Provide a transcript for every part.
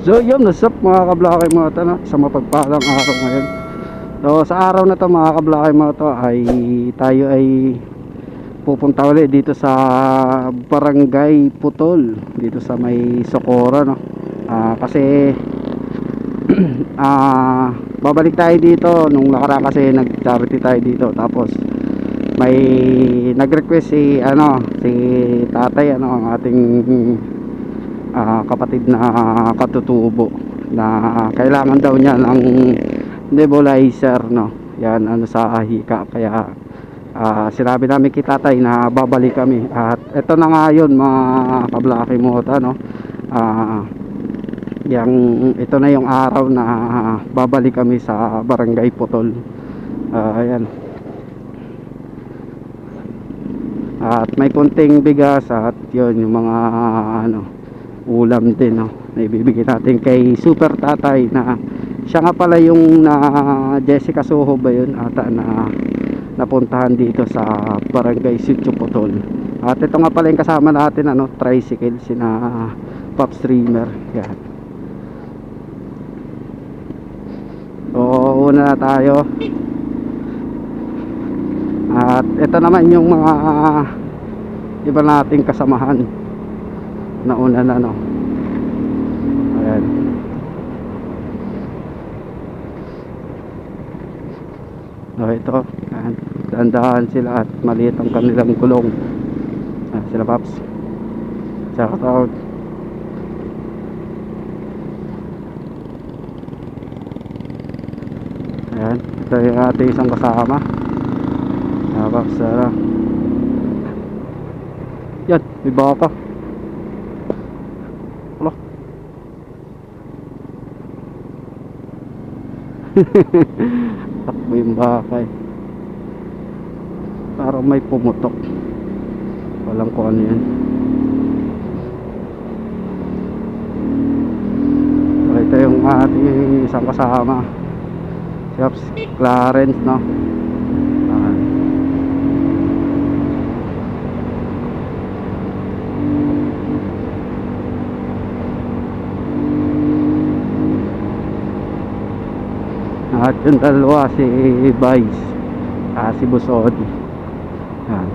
So yun, nasap mga kablaki mga to, no? sa mapagpalang araw ngayon. So sa araw na to mga kablaki mga to ay tayo ay pupunta ulit dito sa Barangay Putol dito sa may Socorro no. Ah, kasi ah babalik tayo dito nung nakaraan kasi nag-charity tayo dito tapos may nag-request si ano si tatay ano ang ating ah, kapatid na katutubo na kailangan daw niya ng nebulizer no? Yan ano sa hika. Kaya ah, sinabi namin kay tatay na babalik kami. At ito na nga yun mga kablaki mo no? Ah yang ito na yung araw na babalik kami sa barangay Putol. Ah, ayan. At may konting bigas at yun yung mga ano ulam din no? Na ibibigay natin kay super tatay na siya nga pala yung na Jessica Soho ba yun ata na napuntahan dito sa barangay Sitio Putol at ito nga pala yung kasama natin ano tricycle sina pop streamer. Yan. So una na tayo. At ito naman yung mga iba nating kasamahan na una na no? Ayan. So ito. Ayan. dahan sila at maliit ang kanilang gulong. Ayan, sila paps. Shout out. Ayan. Ito yung ating isang kasama. Ayan paps ano? Yan may baka wala takbo yung baka eh parang may pumutok. Walang kung ano yan. So ito yung ating isang kasama. Si Clarence no Ayan. At yung dalawa si Vice ah, si Busodi Yan.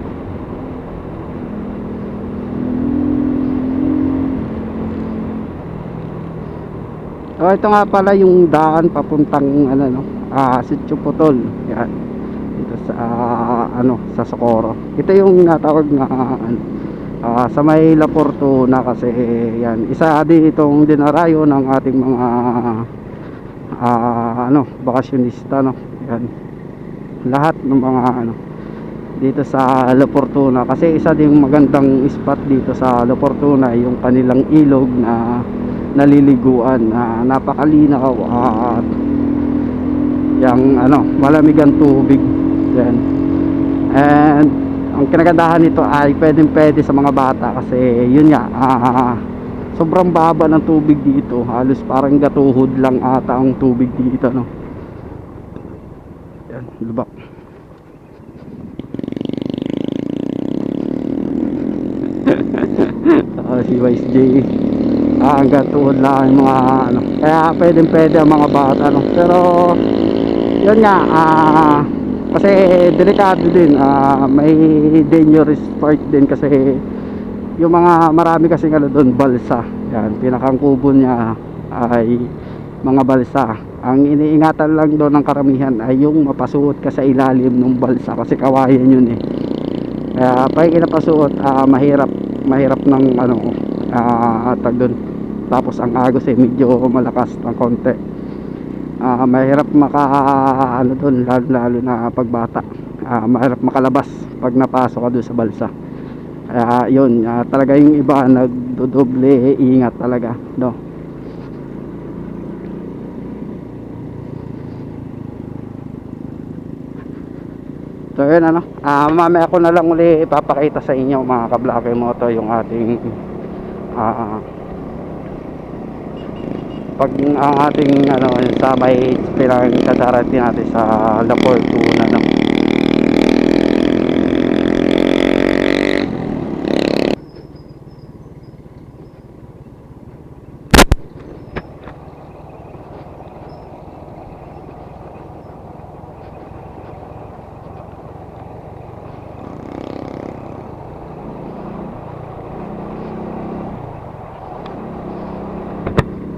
Oh, ito nga pala yung daan papuntang ano no, ah, Sitio Putol. Yan. Dito sa ah, ano, sa Socorro. Ito yung natawag na ano, ah, sa may La Fortuna kasi yan, isa din itong dinarayo ng ating mga ah, ano, bakasyonista no. Yan. Lahat ng mga ano dito sa La Fortuna kasi isa ding magandang spot dito sa La Fortuna yung kanilang ilog na naliliguan na napakalinaw at yung ano malamig ang tubig yan and ang kinagandahan nito ay pwedeng pwede sa mga bata kasi yun nga ah, sobrang baba ng tubig dito. Halos parang gatuhod lang ata ang tubig dito no? Yan lubak. Ah, si Vice J. Ah, hanggang tuhod lang yung mga ano. Kaya pwedeng pwede ang mga bata no? pero yun nga ah, kasi delikado din. Ah, may dangerous part din kasi yung mga marami kasi ano doon balsa. Yan pinakang kubo niya ay mga balsa. Ang iniingatan lang doon ng karamihan ay yung mapasuot ka sa ilalim ng balsa kasi kawayan yun eh. Kaya pag kinapasuot ah, mahirap mahirap ng ano ah tag doon tapos ang agos eh medyo malakas ng konti. Ah mahirap maka ano doon lalo, lalo na pagbata. Ah mahirap makalabas pag napasok ka doon sa balsa kaya yun ah, talaga yung iba nagdodoble ingat talaga no So yun ano, ah mamaya ko na lang uli ipapakita sa inyo mga kablake moto yung ating ah pag ang ating ano sa may pinagdadarating natin sa La Fortuna no.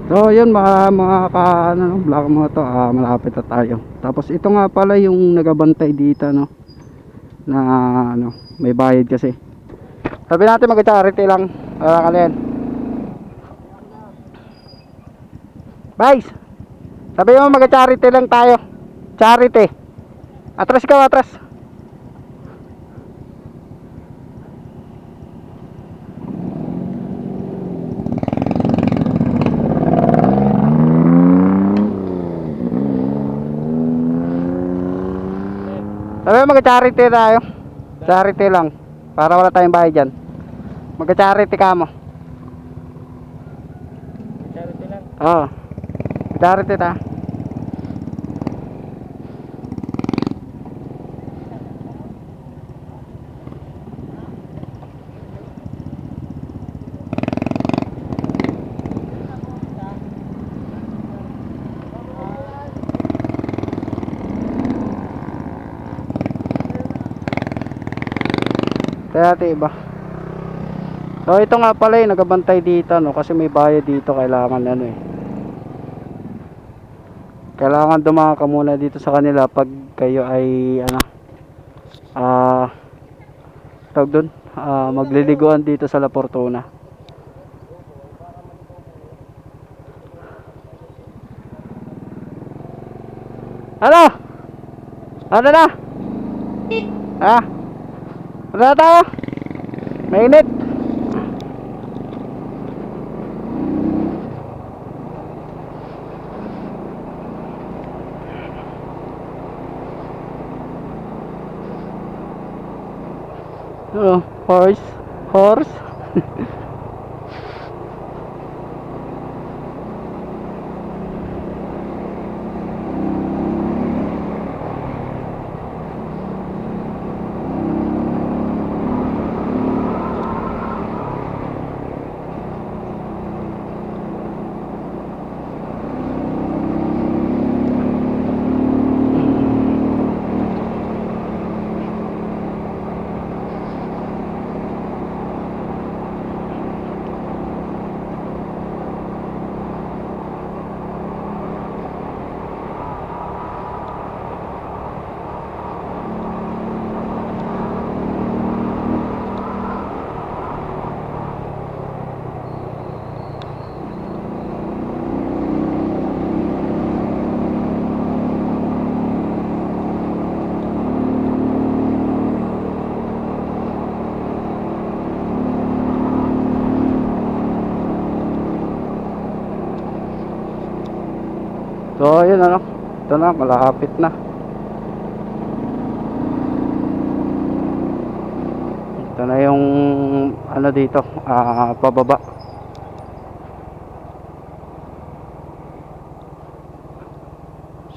So yun mga mga ka ano no, vlog mo to, ah, malapit na tayo. Tapos ito nga pala yung nagabantay dito no na ano, may bayad kasi. Sabi natin mag-charity lang. Wala ka yan. Guys, sabi mo mag-charity lang tayo. Charity. Atras ka, atras. Sabi mag-charity tayo. Charity lang. Para wala tayong bayad dyan. Mag-charity ka mo. Charity lang. Oo. Charity ta. Kaya ate iba. So ito nga pala yung nagabantay dito no kasi may bayad dito kailangan ano eh. Kailangan dumaka ka muna dito sa kanila pag kayo ay ano ah tawag doon ah, magliliguan dito sa La Fortuna. Ano? Ano na? Ah? Na tayo? Mainit. Oh, horse. Horse. So, yun ano. Ito na, malapit na. Ito na yung ano dito, ah, pababa.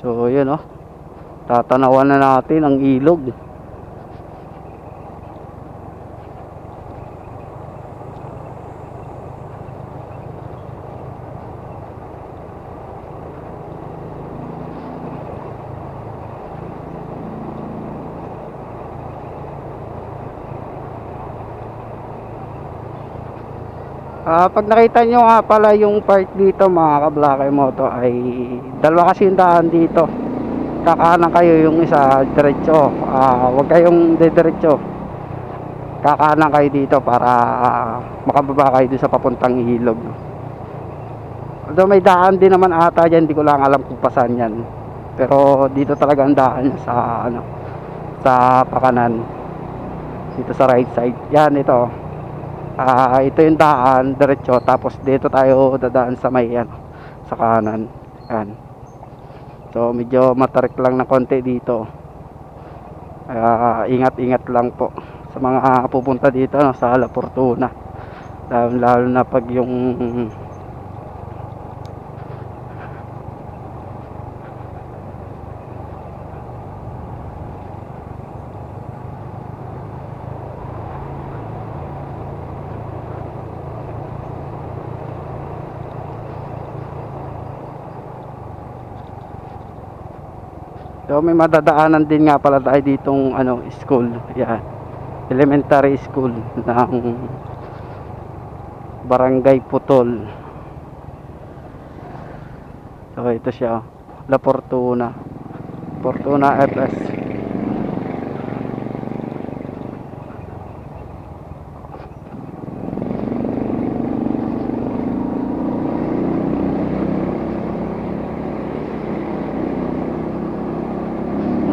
So, yun oh. Tatanawan na natin ang ilog. Ah, pag nakita nyo nga pala yung park dito mga ka-Black Moto ay dalawa kasi yung daan dito. Kakanan kayo yung isa diretso. Ah, wag kayong diretso. Kakanan kayo dito para ah, makababa kayo dun sa papuntang ilog. Although may daan din naman ata dyan, hindi ko lang alam kung pasan yan. Pero dito talaga ang daan sa ano sa pakanan. Dito sa right side. Yan ito. Ah, ito yung daan diretso tapos dito tayo dadaan sa may ano, sa kanan. Yan. So medyo matarik lang na konti dito. Ah, ingat-ingat lang po sa mga pupunta dito no, sa La Fortuna. Lalo, lalo na pag yung So may madadaanan din nga pala tayo ditong ano, school. Yan. Elementary school ng Barangay Putol. So ito siya oh. La Fortuna. Fortuna FS.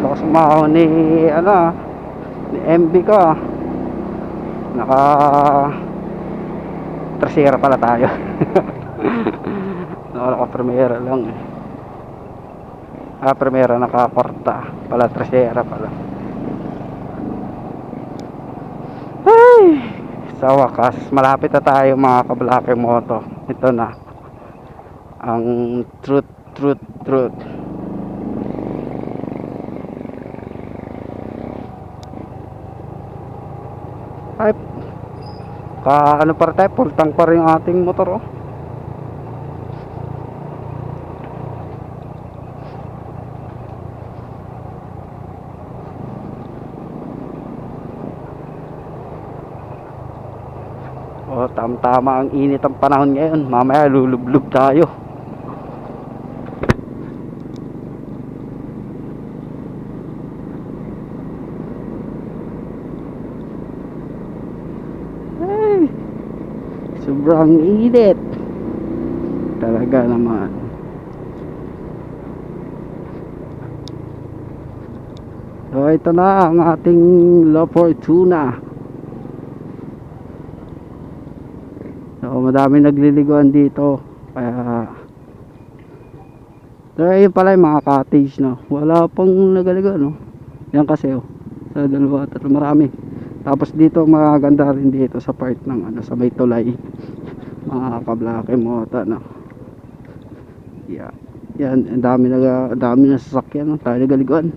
Lakas umahaw ni ano ni MB ko. Naka Trasera pala tayo. Naka primera lang eh. Ah, primera naka-kwarta. Pala trasera pala. Ay! Sa wakas, malapit na tayo mga kablake moto. Ito na. Ang truth, truth, truth. Ay, ka ano pa tayo, full tank pa rin yung ating motor oh. Oh, tam-tama ang init ang panahon ngayon. Mamaya lulublog tayo. Sobrang init. Talaga naman. So, ito na ang ating La Fortuna. So, madami nagliliguan dito. Kaya So, ayun pala yung mga cottage, no. Wala pang nagaligo, no. Yan kasi, oh. Sa dalawa, tatlo, marami. Tapos dito, maganda rin dito sa part ng, ano, sa may tulay. Mga kablake mo, no. Yeah. Yan, ang dami na, dami na sasakyan, no. Tayo nagaliguan.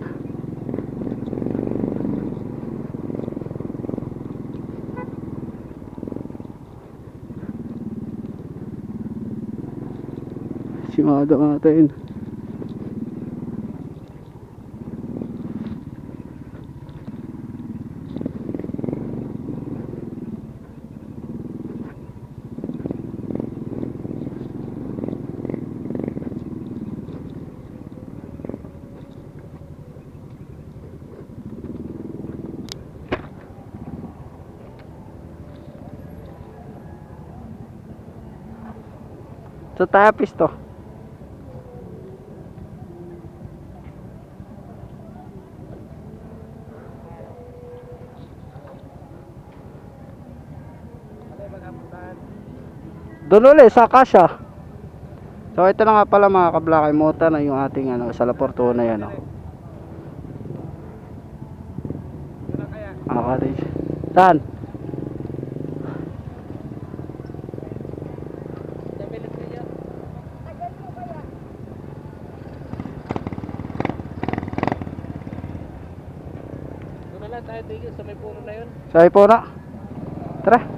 Simado natin. Sa tapis to. Doon ulit, sa Kasha. So ito na nga pala mga kablakay mota na yung ating ano, sa La Fortuna yan. Oh. Ah, cottage. Tayo tigil sa may puno na yun. Sa Ipona. Tara.